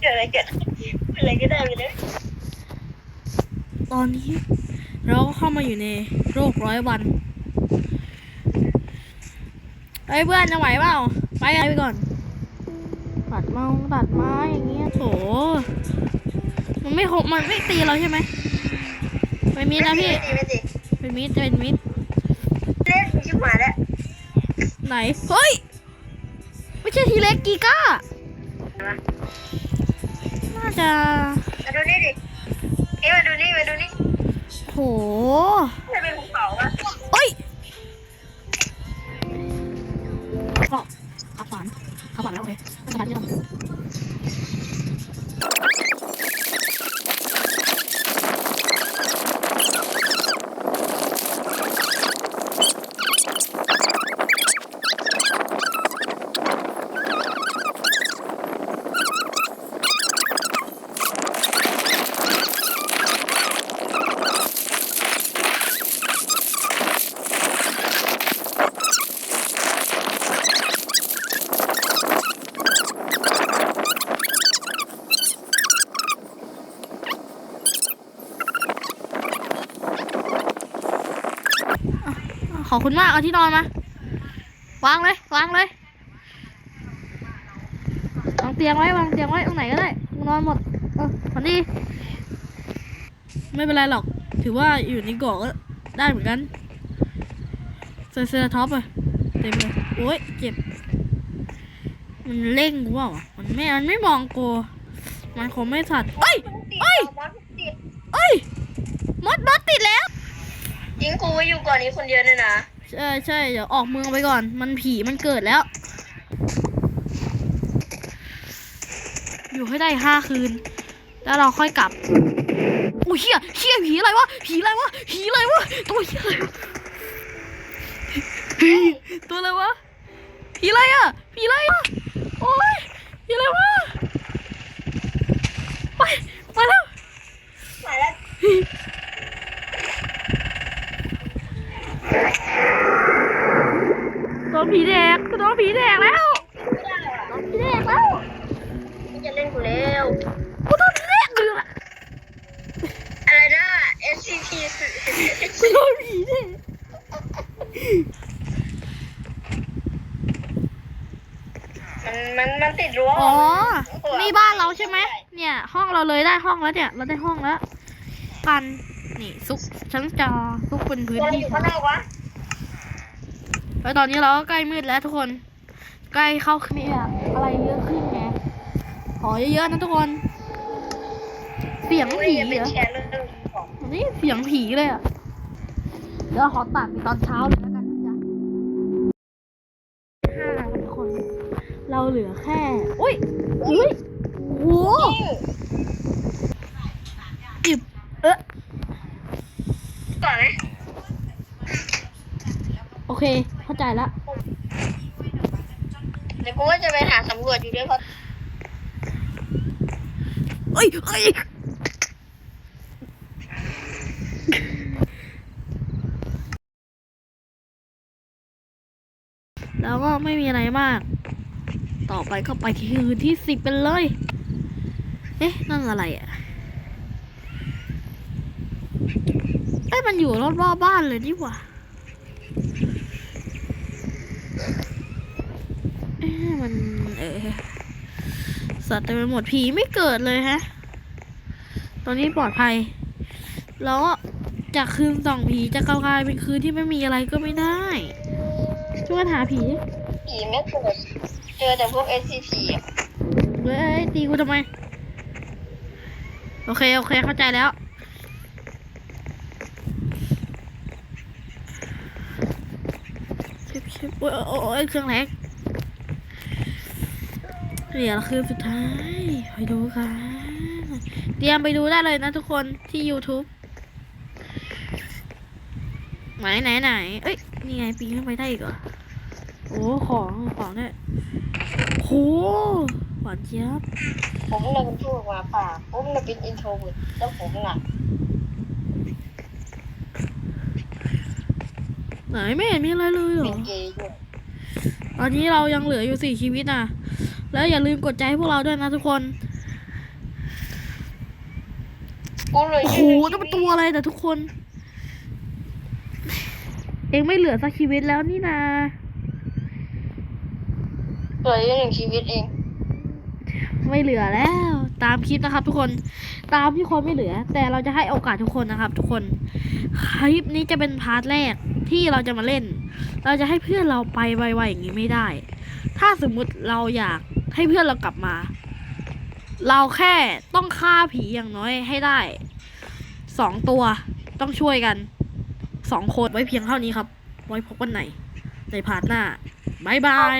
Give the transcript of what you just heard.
เกิดอะไรเกิดอะไรก็ได้ไปเลยตอนนี้ เราก็เข้ามาอยู่ในโรคร้อยวันไอ้ยเพื่อนจะไหวเปล่าไปกันไปก่อน ตัดเมาตัดไม้อย่างเงี้ยโถมันไม่หกมันไม่ตีเราใช่ไหมเป็นมิดนะพี่ไม่ดีเป็นมิดจะเป็นมิดเล่นชิบหายแล้วไหนเฮ้ยไม่ใช่ทีเล็กกีก้า น่าจะมาดูนี่ดิเอ้ยมาดูนี่มาดูนี่โหจะเป็นภูเขาอะเอ้ยก็ขับฝันขับฝันแล้วโอเคขับฝันที่เร อบคุณมาก เอาที่นอนมา วางเลย วางเลยวางเตียงไว้วางเตียงไว้ตรงไหนก็ได้นอนหมด เออฝันดี ไม่เป็นไรหรอก ถือว่าอยู่ในเกาะก็ได้เหมือนกันเซอร์เซอร์ท็อปอะเต็มเลยโอ้ยเจ็บ มันเร่งกูเปล่ามันไม่ มันไม่มองกู มันคงไม่สัตว์เอ้ยเอ้ยเอ้ยมดมดติดแล้ว ทิ้งกูไว้อยู่ก่อนนี้คนเดียวเนี่ยนะใช่ใช่เดี๋ยวออกเมืองไปก่อน มันผีมันเกิดแล้ว อยู่ให้ได้ห้าคืน แล้วเราค่อยกลับโอ้ยเฮียเฮียผีอะไรวะผีอะไรวะผีอะไรวะตัวเฮียอะไรวะผีตัวอะไรวะผีอะไรอะผีอะไรอะโอ้ยผีอะไรวะไปไปแล้วมาแล้ว โด นผีแดกโดนผีแดกแล้วไม่ได้อะโดนผีแดกแล้วไม่จะเล่นกูแล้วกูโดนผีแดกเลยอะอะไรนะ SCP กูโดนผีแดกมันมันมันติดรั้วอ๋อ นี่บ้านเราใช่ไหม เนี่ย ห้องเราเลยได้ห้องแล้วเนี่ย เราได้ห้องแล้ว กัน นี่ซุกชั้นจอซุกเป็นพื้นตัวอะไรที่อยู่ข้างนอกวะ แล้วตอนนี้เราก็ใกล้มืดแล้วทุกคน ใกล้เข้าเนี่ยอะไรเยอะขึ้นไงขอเยอะๆนะทุกคน เสียงผีเหรอนี่เสียงผีเลยอะเดี๋ยวขอตัดไปตอนเช้าเลยแล้วกันนะจ๊ะห้าคน เราเหลือแค่ อุ้ยอุ้ยโอ้โหอิบเอ๊ะ ก่อนไหม โอ เค เข้าใจละเดี๋ยวกูก็จะไปหาสำรวจอยู่ด้วยเพราะเอ้ยเอ้ยแล้วก็ไม่มีอะไรมาก ต่อไปก็ไปที่คืนที่สิบเป็นเลย เอ๊ะ นั่นอะไรอะเอ้ยมันอยู่รอบๆบ้านเลยนี่หว่าเอ๊ะ มันเออสัตว์เต็มไปหมดผีไม่เกิดเลยฮะ ตอนนี้ปลอดภัย แล้วจากคืนส่องผีจะกลายเป็นคืนที่ไม่มีอะไรก็ไม่ได้ช่วยกันหาผี ผีไม่เกิด เจอแต่พวก SCP อะเฮ้ยตีกูทำไม โอเค โอเค เข้าใจแล้ว ชิบชิบ โอ้ยโอ้ยเครื่องแรงเดี๋ยวคืนสุดท้ายไปดูกันเตรียมไปดูได้เลยนะทุกคนที่ YouTube ไหนไหนไหนเอ้ย นี่ไงปีนขึ้นไปได้อีกเหรอโอ้ของของเนี่ยโหหวานเจี๊ยบผมเลยเป็นผู้ว่าป่าผมเลยเป็น introvert แล้วผมหน่ะ ไหนไม่เห็นมีอะไรเลยเหรเป็อนเกย์ด้วยตอนนี้เรายังเหลืออยู่สี่ชีวิตนะแล้วอย่าลืมกดใจให้พวกเราด้วยนะทุกคนกูเลยโอ้โหนั่นเป็นตัวอะไรแต่ทุกคน เองไม่เหลือสักชีวิตแล้วนี่นาเหลืออยู่หนึ่งชีวิตเอง ไม่เหลือแล้ว ตามคลิปนะครับ ทุกคนตามที่คนไม่เหลือ แต่เราจะให้โอกาสทุกคนนะครับ ทุกคน คลิปนี้จะเป็นพาร์ทแรก ที่เราจะมาเล่น เราจะให้เพื่อนเราไปไวๆอย่างนี้ไม่ได้ ถ้าสมมุติเราอยากให้เพื่อนเรากลับมา เราแค่ต้องฆ่าผีอย่างน้อยให้ได้สองตัวต้องช่วยกันสองคนไว้เพียงเท่านี้ครับ ไว้พบกันไหนในพาร์ทหน้าบายบาย